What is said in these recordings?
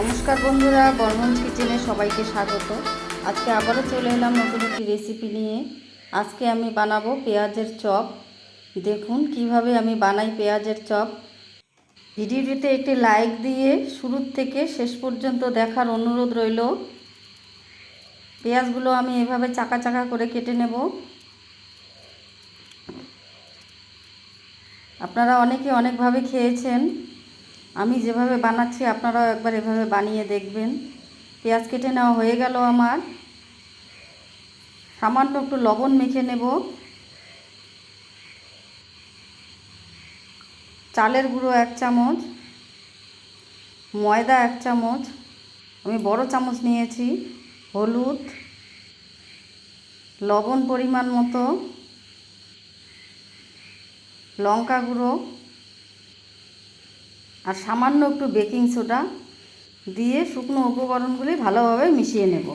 নমস্কার বন্ধুরা, বর্মন কিচেনে সবাইকে স্বাগত। আজকে আবারও চলে এলাম নতুন একটি রেসিপি নিয়ে। আজকে আমি বানাবো পেঁয়াজের চপ। দেখুন কীভাবে আমি বানাই পেঁয়াজের চপ। ভিডিওটিতে একটি লাইক দিয়ে শুরুর থেকে শেষ পর্যন্ত দেখার অনুরোধ রইল। পেঁয়াজগুলো আমি এভাবে চাকা চাকা করে কেটে নেব। আপনারা অনেকে অনেকভাবে খেয়েছেন। আমি যেভাবে বানাচ্ছি, আপনারাও একবার এভাবে বানিয়ে দেখবেন। পেঁয়াজ কেটে নেওয়া হয়ে গেল আমার। সামান্য একটু লবণ মেখে নেব। চালের গুঁড়ো এক চামচ। ময়দা এক চামচ। আমি বড় চামচ নিয়েছি। হলুদ। লবণ পরিমাণ মতো। লঙ্কা গুঁড়ো। আর সামান্য একটু বেকিং সোডা দিয়ে শুকনো উপকরণগুলি ভালোভাবে মিশিয়ে নেব।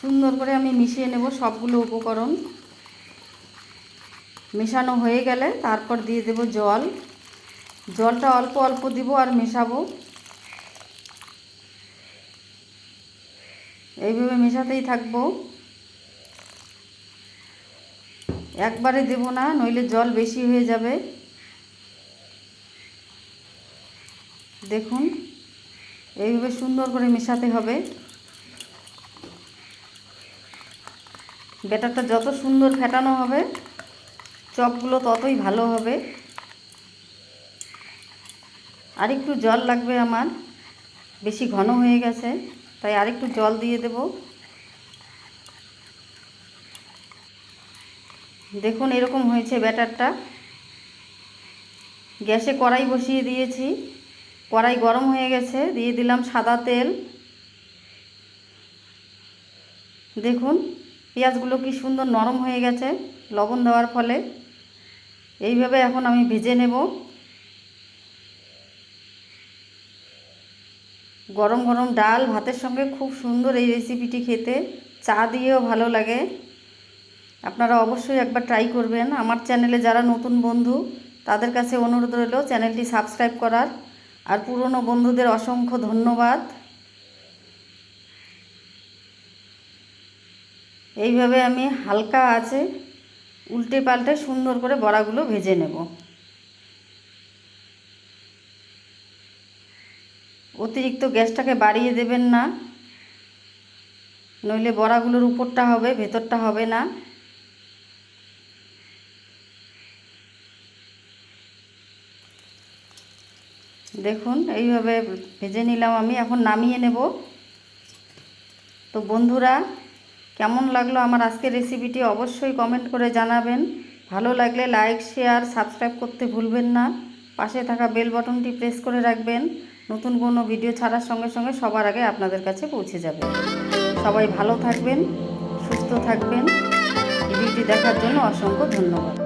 সুন্দর করে আমি মিশিয়ে নেব সবগুলো উপকরণ। মেশানো হয়ে গেলে তারপর দিয়ে দেব জল। জলটা অল্প অল্প দিব আর মেশাবো। এইভাবে মেশাতেই থাকব। একবারে দেব না, নইলে জল বেশি হয়ে যাবে। দেখুন, এইভাবে সুন্দর করে মেশাতে হবে। ব্যাটারটা যত সুন্দর ফেটানো হবে, চপগুলো ততই ভালো হবে। আর একটু জল লাগবে আমার, বেশি ঘন হয়ে গেছে, তাই আরেকটু জল দিয়ে দেবো। দেখুন এরকম হয়েছে ব্যাটারটা। গ্যাসে কড়াই বসিয়ে দিয়েছি। কড়াই গরম হয়ে গেছে, দিয়ে দিলাম সাদা তেল। দেখুন, পেঁয়াজগুলো কি সুন্দর নরম হয়ে গেছে, লবণ দেওয়ার ফলে। এইভাবে এখন আমি ভেজে নেব। গরম গরম ডাল, ভাতের সঙ্গে খুব সুন্দর এই রেসিপিটি খেতে। চা দিয়েও ভালো লাগে। আপনারা অবশ্যই একবার ট্রাই করবেন। আমার চ্যানেলে যারা নতুন বন্ধু, তাদের কাছে অনুরোধ রইল চ্যানেলটি সাবস্ক্রাইব করার। আর পুরনো বন্ধুদের অসংখ্য ধন্যবাদ। এইভাবে আমি হালকা আছে, উল্টে পাল্টে সুন্দর করে বড়াগুলো ভেজে নেব। অতিরিক্ত গ্যাসটাকে বাড়িয়ে দেবেন না। নইলে বড়াগুলোর উপরটা হবে, ভেতরটা হবে না। দেখুন, এইভাবে ভেজে নিলাম আমি। এখন নামিয়ে নেব। তো বন্ধুরা, কেমন লাগল আমার আজকের রেসিপিটি অবশ্যই কমেন্ট করে জানাবেন। ভালো লাগলে লাইক শেয়ার সাবস্ক্রাইব করতে ভুলবেন না। পাশে থাকা বেল বটনটি প্রেস করে রাখবেন। নতুন কোনো ভিডিও ছাড়ার সঙ্গে সঙ্গে সবার আগে আপনাদের কাছে পৌঁছে যাবে। সবাই ভালো থাকবেন, সুস্থ থাকবেন। ভিডিওটি দেখার জন্য অসংখ্য ধন্যবাদ।